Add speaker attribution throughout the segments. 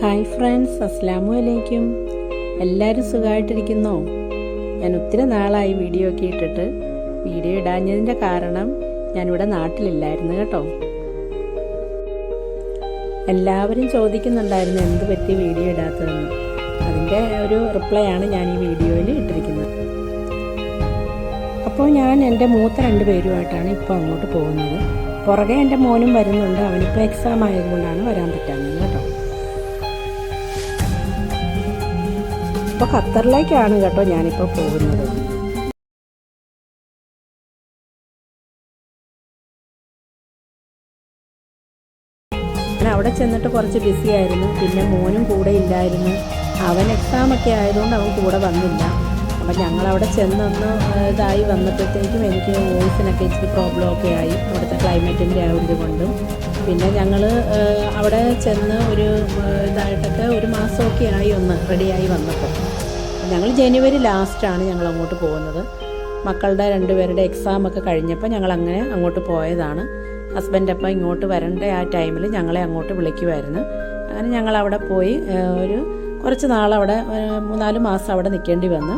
Speaker 1: Hi friends അസ്ലാമു അലൈക്കും എല്ലാവരും സുഖമായിട്ടിരിക്കുന്നോ? ഞാൻ ഒത്തിരി നാളായി വീഡിയോ ഒക്കെ ഇട്ടിട്ട് വീഡിയോ ഇടാഞ്ഞതിന്റെ കാരണം ഞാനിവിടെ നാട്ടിലില്ലായിരുന്നു കേട്ടോ. എല്ലാവരും ചോദിക്കുന്നുണ്ടായിരുന്നു എന്ത് പറ്റി വീഡിയോ ഇടാത്തതെന്ന്. അതിന്റെ ഒരു റിപ്ലൈ ആണ് ഞാൻ ഈ വീഡിയോയിൽ ഇട്ടിരിക്കുന്നത്. അപ്പോൾ ഞാൻ എന്റെ മൂത്ത രണ്ട് പേരുമായിട്ടാണ് ഇപ്പോൾ അങ്ങോട്ട് പോകുന്നത്. പുറകെ എന്റെ മോനും വരുന്നുണ്ട്. അവനിപ്പോൾ എക്സാം ആയതുകൊണ്ടാണ് വരാൻ പറ്റാമെന്ന് കേട്ടോ. ഇപ്പോൾ ഖത്തറിലേക്കാണ് കേട്ടോ ഞാനിപ്പോൾ പോകുന്നത്. ഞാൻ അവിടെ ചെന്നിട്ട് കുറച്ച് ബിസി ആയിരുന്നു. പിന്നെ മോനും കൂടെ ഇല്ലായിരുന്നു. അവൻ എക്സാം ഒക്കെ ആയതുകൊണ്ട് അവൻ കൂടെ വന്നില്ല. അപ്പം ഞങ്ങൾ അവിടെ ചെന്നൊന്ന് ഇതായി വന്നപ്പോഴത്തേക്കും എനിക്ക് വോയിസിനൊക്കെ ഇച്ചിരി പ്രോബ്ലം ഒക്കെ ആയി. അവിടുത്തെ ക്ലൈമറ്റിന്റെ ആ ഒരു കൊണ്ടും പിന്നെ ഞങ്ങൾ അവിടെ ചെന്ന് ഒരു ഇതായിട്ടൊക്കെ ഒരു മാസമൊക്കെ ആയി ഒന്ന് റെഡിയായി വന്നപ്പോൾ. ഞങ്ങൾ ജനുവരി ലാസ്റ്റാണ് ഞങ്ങൾ അങ്ങോട്ട് പോകുന്നത്. മക്കളുടെ രണ്ടുപേരുടെ എക്സാം ഒക്കെ കഴിഞ്ഞപ്പോൾ ഞങ്ങൾ അങ്ങനെ അങ്ങോട്ട് പോയതാണ്. ഹസ്ബൻഡ് അപ്പം ഇങ്ങോട്ട് വരേണ്ട ആ ടൈമിൽ ഞങ്ങളെ അങ്ങോട്ട് വിളിക്കുമായിരുന്നു അങ്ങനെ ഞങ്ങൾ അവിടെ പോയി ഒരു കുറച്ച് നാളവിടെ മൂന്നാൽ മാസം അവിടെ നിൽക്കേണ്ടി വന്നു.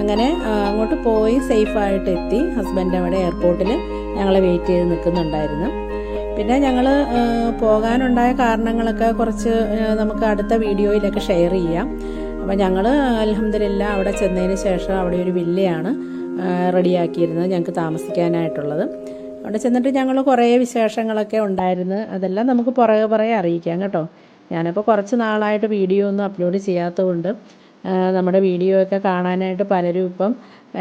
Speaker 1: അങ്ങനെ അങ്ങോട്ട് പോയി സേഫായിട്ട് എത്തി. ഹസ്ബൻഡ് അവിടെ എയർപോർട്ടിൽ ഞങ്ങളെ വെയിറ്റ് ചെയ്ത് നിൽക്കുന്നുണ്ടായിരുന്നു. പിന്നെ ഞങ്ങൾ പോകാനുണ്ടായ കാരണങ്ങളൊക്കെ കുറച്ച് നമുക്ക് അടുത്ത വീഡിയോയിലൊക്കെ ഷെയർ ചെയ്യാം. അപ്പോൾ ഞങ്ങൾ അലഹമ്മദില്ല അവിടെ ചെന്നതിന് ശേഷം അവിടെ ഒരു വില്ലയാണ് റെഡിയാക്കിയിരുന്നത് ഞങ്ങൾക്ക് താമസിക്കാനായിട്ടുള്ളത്. അവിടെ ചെന്നിട്ട് ഞങ്ങൾ കുറേ വിശേഷങ്ങളൊക്കെ ഉണ്ടായിരുന്നു. അതെല്ലാം നമുക്ക് പുറകെ പുറകെ അറിയിക്കാം കേട്ടോ. ഞാനിപ്പോൾ കുറച്ച് നാളായിട്ട് വീഡിയോ ഒന്നും അപ്ലോഡ് ചെയ്യാത്തതുകൊണ്ട് നമ്മുടെ വീഡിയോ ഒക്കെ കാണാനായിട്ട് പലരും ഇപ്പം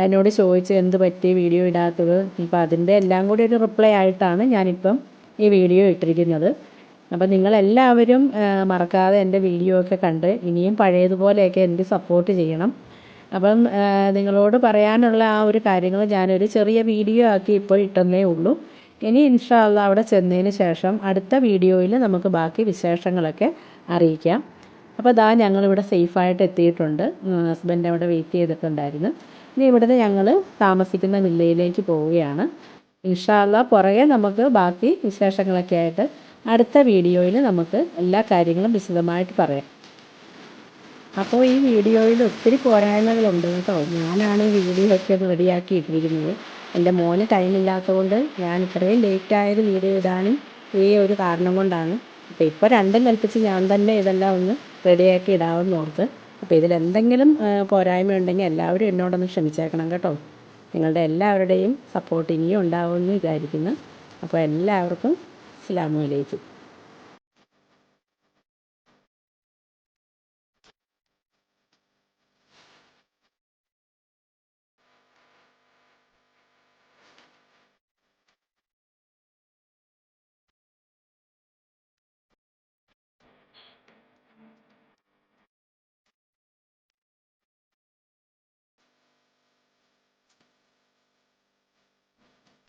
Speaker 1: എന്നോട് ചോദിച്ചു എന്ത് പറ്റി വീഡിയോ ഇടാത്തത്. ഇപ്പം അതിന്റെ എല്ലാം കൂടി ഒരു റിപ്ലൈ ആയിട്ടാണ് ഞാനിപ്പം ഈ വീഡിയോ ഇട്ടിരിക്കുന്നത്. അപ്പം നിങ്ങളെല്ലാവരും മറക്കാതെ എന്റെ വീഡിയോ ഒക്കെ കണ്ട് ഇനിയും പഴയതുപോലെയൊക്കെ എനിക്ക് സപ്പോർട്ട് ചെയ്യണം. അപ്പം നിങ്ങളോട് പറയാനുള്ള ആ ഒരു കാര്യങ്ങൾ ഞാനൊരു ചെറിയ വീഡിയോ ആക്കി ഇപ്പോൾ ഇട്ടെന്നേ ഉള്ളൂ. ഇനി ഇൻഷാല്ല അവിടെ ചെന്നതിന് ശേഷം അടുത്ത വീഡിയോയിൽ നമുക്ക് ബാക്കി വിശേഷങ്ങളൊക്കെ അറിയിക്കാം. അപ്പോൾ ഇതാ ഞങ്ങളിവിടെ സേഫായിട്ട് എത്തിയിട്ടുണ്ട്. ഹസ്ബൻഡ് അവിടെ വെയിറ്റ് ചെയ്തിട്ടുണ്ടായിരുന്നു. ഇനി ഇവിടുന്ന് ഞങ്ങൾ താമസിക്കുന്ന വില്ലയിലേക്ക് പോവുകയാണ്. ഇൻഷാല്ല പുറകെ നമുക്ക് ബാക്കി വിശേഷങ്ങളൊക്കെ ആയിട്ട് അടുത്ത വീഡിയോയിൽ നമുക്ക് എല്ലാ കാര്യങ്ങളും വിശദമായിട്ട് പറയാം. അപ്പോൾ ഈ വീഡിയോയിൽ ഒത്തിരി പോരായ്മകളുണ്ട് കേട്ടോ. ഞാനാണ് വീഡിയോ ഒക്കെ റെഡിയാക്കി ഇട്ടിരിക്കുന്നത് എന്റെ മോന് ടൈമില്ലാത്തതുകൊണ്ട് ഞാൻ ഇത്രയും ലേറ്റ് ആയത് വീഡിയോ ഇടാനും ഈ ഒരു കാരണം കൊണ്ടാണ്. അപ്പോൾ ഇപ്പോൾ രണ്ടും കൽപ്പിച്ച് ഞാൻ തന്നെ ഇതെല്ലാം ഒന്ന് റെഡിയാക്കി ഇടാമെന്ന് ഓർത്ത്. അപ്പോൾ ഇതിലെന്തെങ്കിലും പോരായ്മ ഉണ്ടെങ്കിൽ എല്ലാവരും എന്നോടൊന്ന് ക്ഷമിച്ചേക്കണം കേട്ടോ. നിങ്ങളുടെ എല്ലാവരുടെയും സപ്പോർട്ട് ഇനിയും ഉണ്ടാവുമെന്ന് വിചാരിക്കുന്നു. അപ്പോൾ എല്ലാവർക്കും അസ്സാമലൈക്കും